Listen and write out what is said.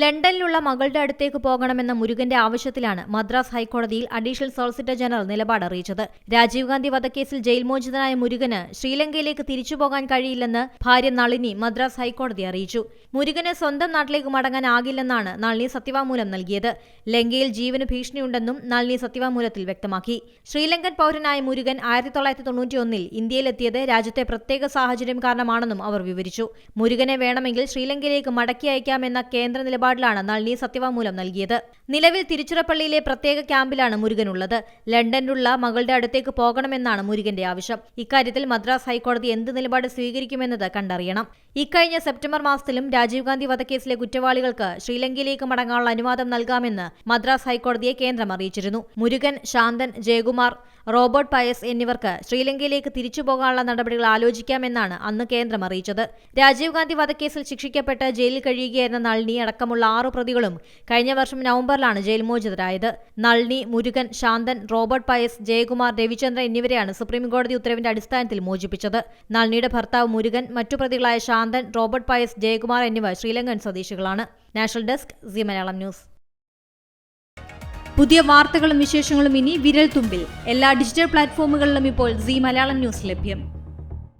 ലണ്ടനിലുള്ള മകളുടെ അടുത്തേക്ക് പോകണമെന്ന മുരുകന്റെ ആവശ്യത്തിലാണ് മദ്രാസ് ഹൈക്കോടതിയിൽ അഡീഷണൽ സോളിസിറ്റർ ജനറൽ നിലപാട് അറിയിച്ചത്. രാജീവ് ഗാന്ധി വധക്കേസിൽ ജയിൽ മോചിതനായ മുരുകന് ശ്രീലങ്കയിലേക്ക് തിരിച്ചുപോകാൻ കഴിയില്ലെന്ന് ഭാര്യ നളിനി മദ്രാസ് ഹൈക്കോടതി അറിയിച്ചു. മുരുകന് സ്വന്തം നാട്ടിലേക്ക് മടങ്ങാനാകില്ലെന്നാണ് നളിനി സത്യവാങ്മൂലം നൽകിയത്. ലങ്കയിൽ ജീവന് ഭീഷണിയുണ്ടെന്നും നളിനി സത്യവാങ്മൂലത്തിൽ വ്യക്തമാക്കി. ശ്രീലങ്കൻ പൌരനായ മുരുകൻ ആയിരത്തി തൊള്ളായിരത്തി തൊണ്ണൂറ്റിയൊന്നിൽ ഇന്ത്യയിലെത്തിയത് രാജ്യത്തെ പ്രത്യേക സാഹചര്യം കാരണമാണെന്നും അവർ വിവരിച്ചു. മുരുകനെ വേണമെങ്കിൽ ശ്രീലങ്കയിലേക്ക് മടക്കി അയക്കാമെന്ന കേന്ദ്ര നിലപാടിലാണ് നളിനി സത്യവാങ്മൂലം നൽകിയത്. നിലവിൽ തിരുച്ചിറപ്പള്ളിയിലെ പ്രത്യേക ക്യാമ്പിലാണ് മുരുകനുള്ളത്. ലണ്ടനിലുള്ള മകളുടെ അടുത്തേക്ക് പോകണമെന്നാണ് മുരുകന്റെ ആവശ്യം. ഇക്കാര്യത്തിൽ മദ്രാസ് ഹൈക്കോടതി എന്ത് നിലപാട് സ്വീകരിക്കുമെന്നത് കണ്ടറിയണം. ഇക്കഴിഞ്ഞ സെപ്റ്റംബർ മാസത്തിലും രാജീവ് ഗാന്ധി വധക്കേസിലെ കുറ്റവാളികൾക്ക് ശ്രീലങ്കയിലേക്ക് മടങ്ങാനുള്ള അനുവാദം നൽകാമെന്ന് മദ്രാസ് ഹൈക്കോടതിയെ കേന്ദ്രം അറിയിച്ചിരുന്നു. മുരുകൻ ശാന്തൻ ജയകുമാർ റോബർട്ട് പയസ് എന്നിവർക്ക് ശ്രീലങ്കയിലേക്ക് തിരിച്ചു പോകാനുള്ള നടപടികൾ ആലോചിക്കാമെന്നാണ് അന്ന് കേന്ദ്രം അറിയിച്ചത്. രാജീവ് ഗാന്ധി വധക്കേസിൽ ശിക്ഷിക്കപ്പെട്ട് ജയിലിൽ കഴിയുകയായിരുന്ന നളിനി അടക്കമുള്ള ആറു പ്രതികളും കഴിഞ്ഞ വർഷം നവംബറിലാണ് ജയിൽ മോചിതരായത്. നളിനി മുരുകൻ ശാന്തൻ റോബർട്ട് പയസ് ജയകുമാർ രവിചന്ദ്രൻ എന്നിവരെയാണ് സുപ്രീംകോടതി ഉത്തരവിന്റെ അടിസ്ഥാനത്തിൽ മോചിപ്പിച്ചത്. നളിനിയുടെ ഭർത്താവ് മുരുകൻ മറ്റു പ്രതികളായ ശാന്തൻ റോബർട്ട് പയസ് ജയകുമാർ എന്നിവർ ശ്രീലങ്കൻ സ്വദേശികളാണ്. National desk C Malayalam news. പുതിയ വാർത്തകളും വിശേഷങ്ങളും ഇനി വിരൽ തുമ്പിൽ. എല്ലാ ഡിജിറ്റൽ പ്ലാറ്റ്ഫോമുകളിലും ഇപ്പോൾ സി മലയാളം ന്യൂസ് ലഭ്യം.